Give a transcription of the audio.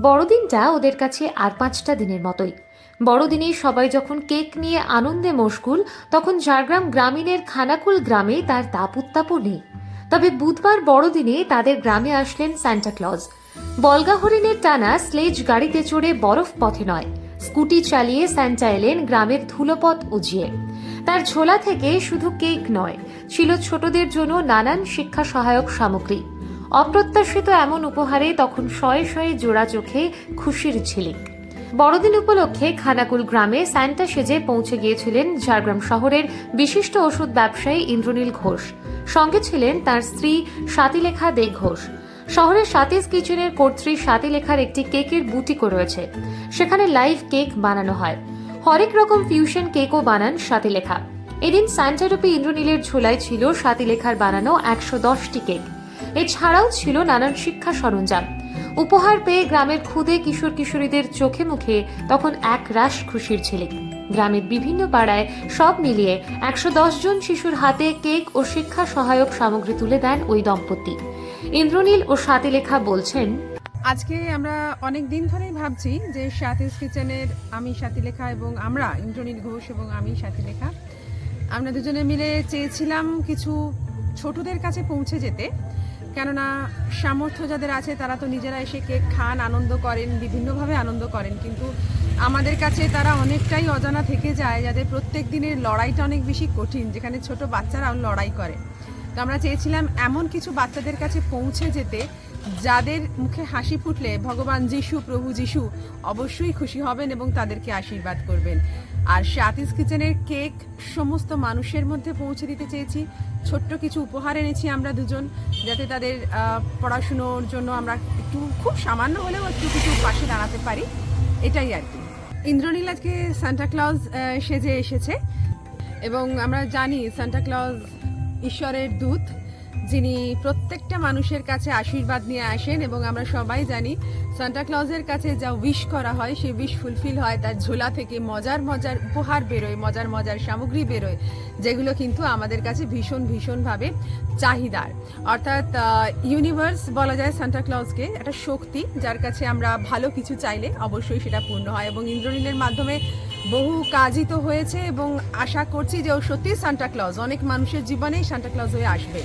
বড়দিনটা ওদের কাছে আর পাঁচটা দিনের মতোই। বড়দিনে সবাই যখন কেক নিয়ে আনন্দে মশগুল, তখন ঝাড়গ্রাম গ্রামীণের খানাকুল গ্রামে তার তাপ উত্তাপও নেই। তবে বুধবার বড়দিনে তাদের গ্রামে আসলেন সান্টা ক্লজ। বলগা হরিণের টানা স্লেজ গাড়িতে চড়ে বরফ পথে নয়। স্কুটি চালিয়ে স্যান্টা এলেন গ্রামের ধুলোপথ উজিয়ে। তার ঝোলা থেকে শুধু কেক নয়, ছিল ছোটদের জন্য নানান শিক্ষা সহায়ক সামগ্রী। অপ্রত্যাশিত এমন উপহারে তখন শয়ে শয়ে জোড়া চোখে খুশির ঝিলিক। বড়দিন উপলক্ষে খানাকুল গ্রামে স্যান্টা সেজে পৌঁছে গিয়েছিলেন ঝাড়গ্রাম শহরের বিশিষ্ট ওষুধ ব্যবসায়ী ইন্দ্রনীল ঘোষ। সঙ্গে ছিলেন তার স্ত্রী স্বাতিলেখা দে ঘোষ। শহরের সাতিস কিচেনের কর্ত্রী স্বাতিলেখার একটি কেকের বুটিকও রয়েছে। সেখানে লাইভ কেক বানানো হয়। হরেক রকম ফিউশন কেকও বানান স্বাতিলেখা এদিন সান্টারূপী ইন্দ্রনীলের ঝোলায় ছিল স্বাতিলেখার বানানো একশো দশটি কেক। এছাড়াও ছিল নানান শিক্ষা সরঞ্জাম। উপহার পেয়ে গ্রামের ক্ষুদে কিশোর কিশোরীদের চোখে মুখে তখন এক রাশ খুশির ঝিলিক। গ্রামের বিভিন্ন পাড়ায় সব মিলিয়ে একশো জন শিশুর হাতে কেক ও শিক্ষা সহায়ক সামগ্রী তুলে দেন ওই দম্পতি। ইন্দ্রনীল ও স্বাতিলেখা বলছেন, আজকে আমরা অনেক দিন ধরেই ভাবছি যে সাথীস কিচেনের আমি সাথীলেখা এবং আমরা, ইন্দ্রনীল ঘোষ এবং আমি সাথীলেখা আমরা দুজনে মিলে চেয়েছিলাম কিছু ছোটদের কাছে পৌঁছে যেতে। কেননা সামর্থ্য যাদের আছে, তারা তো নিজেরা এসে কেক খান, আনন্দ করেন, বিভিন্নভাবে আনন্দ করেন। কিন্তু আমাদের কাছে তারা অনেকটাই অজানা থেকে যায়, যাদের প্রত্যেক দিনের লড়াইটা অনেক বেশি কঠিন, যেখানে ছোট বাচ্চারাও লড়াই করে। তো আমরা চেয়েছিলাম এমন কিছু বাচ্চাদের কাছে পৌঁছে যেতে, যাদের মুখে হাসি ফুটলে ভগবান যিশু, প্রভু যিশু অবশ্যই খুশি হবেন এবং তাদেরকে আশীর্বাদ করবেন। আর সাতিস কিচেনের কেক সমস্ত মানুষের মধ্যে পৌঁছে দিতে চেয়েছি। ছোট্ট কিছু উপহার এনেছি আমরা দুজন, যাতে তাদের পড়াশুনোর জন্য আমরা একটু খুব সামান্য হলেও একটু কিছু পাশে দাঁড়াতে পারি। এটাই আর কি। ইন্দ্রনীল আজকে সান্টা ক্লজ সেজে এসেছে। এবং আমরা জানি সান্টা ক্লজ ঈশ্বরের দূত। যিনি প্রত্যেকটা মানুষের কাছে আশীর্বাদ নিয়ে আসেন এবং আমরা সবাই জানি সান্টা ক্লজের কাছে যা উইশ করা হয়, সেই উইশ ফুলফিল হয়, তার ঝোলা থেকে মজার মজার উপহার বেরোয়, মজার মজার সামগ্রী বেরোয়, যেগুলো কিন্তু আমাদের কাছে ভীষণ ভীষণভাবে চাহিদার। অর্থাৎ ইউনিভার্স বলা যায় সান্টা ক্লজকে একটা শক্তি যার কাছে আমরা ভালো কিছু চাইলে অবশ্যই সেটা পূর্ণ হয় এবং ইন্দ্রনীলের মাধ্যমে বহু কাজই তো হয়েছে এবং আশা করছি যে ও সত্যি সান্টাক্লজ অনেক মানুষের জীবনেই সান্টাক্লজ হয়ে আসবে।